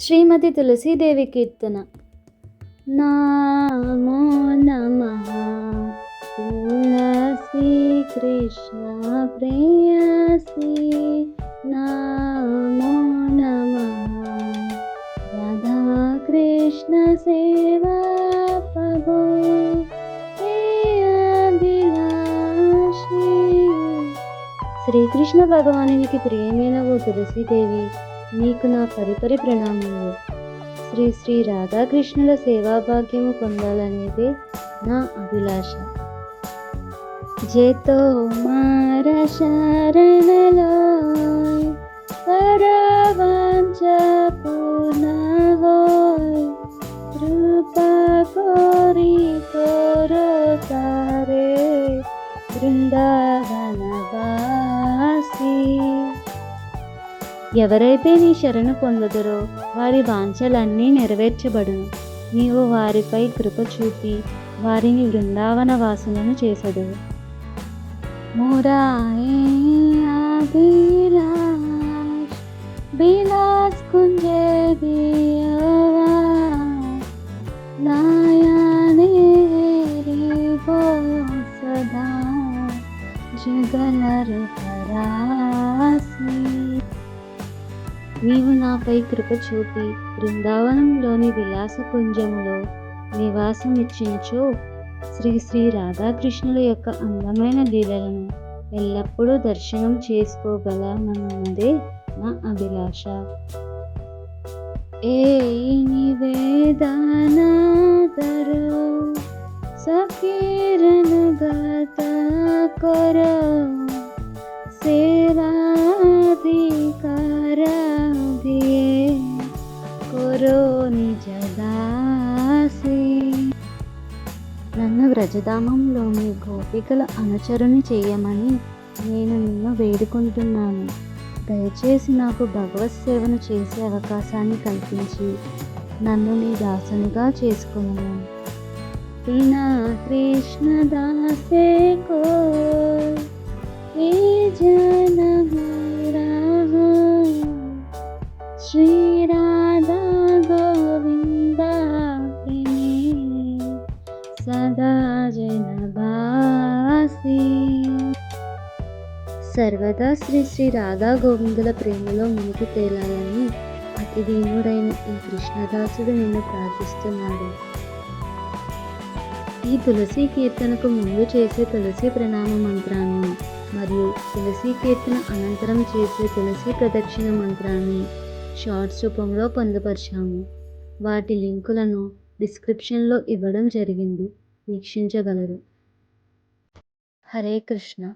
శ్రీమతి తులసీదేవి కీర్తన. నామో నమ. తులసి కృష్ణ ప్రేయసి. నామో నమ. రాధా కృష్ణ సేవా ప్రభు. శ్రీకృష్ణ భగవానునికి ప్రియమైన ఓ తులసీదేవి నీకు నా పరిపరి ప్రణామములు శ్రీ శ్రీ రాధాకృష్ణుల సేవాభాగ్యము పొందాలనేదే నా అభిలాష. జేతో మార శరణలో పరవాంచ పూర్ణ హోయ్ కృపా కోరి కోరో తారే బృందావనవాసి. ఎవరైతే నీ శరణు పొందుదరో వారి వాంఛలన్నీ నెరవేర్చబడును. నీవు వారిపై కృప చూపి వారిని బృందావన వాసులను చేసదు మురాయే బిలాస్ కుంజే సదా జగలరు పరాసి నీవు నాపై కృప చూపి బృందావనంలోని విలాస కుంజములో నివాసం ఇచ్చినచో శ్రీ శ్రీ రాధాకృష్ణుల యొక్క అందమైన లీలలను ఎల్లప్పుడూ దర్శనం చేసుకోగలనన్నదే నా అభిలాష. ఏ నివేదనాదరు సకీరను గత కరో కొరో నిజ దాసి నన్ను వ్రజధామంలోని గోపికల అనుచరుని చేయమని నేను నిన్ను వేడుకుంటున్నాను. దయచేసి నాకు భగవత్ సేవను చేసే అవకాశాన్ని కల్పించి నన్ను నీ దాసునిగా చేసుకున్నాను బినా కృష్ణ దాసే కో శ్రీరా సదా జనబాసి సర్వదా శ్రీ శ్రీ రాధా గోవిందుల ప్రేమలో మునిగి తేలాలని అతి దీనుడైన ఈ కృష్ణదాసుడు నిన్ను ప్రార్థిస్తున్నాడు. ఈ తులసి కీర్తనకు ముందు చేసే తులసి ప్రణామ మంత్రాన్ని మరియు తులసి కీర్తన అనంతరం చేసే తులసి ప్రదక్షిణ మంత్రాన్ని షార్ట్స్ రూపంలో పొందుపరిచాము. వాటి లింకులను డిస్క్రిప్షన్లో ఇవ్వడం జరిగింది. వీక్షించగలరు. హరే కృష్ణ.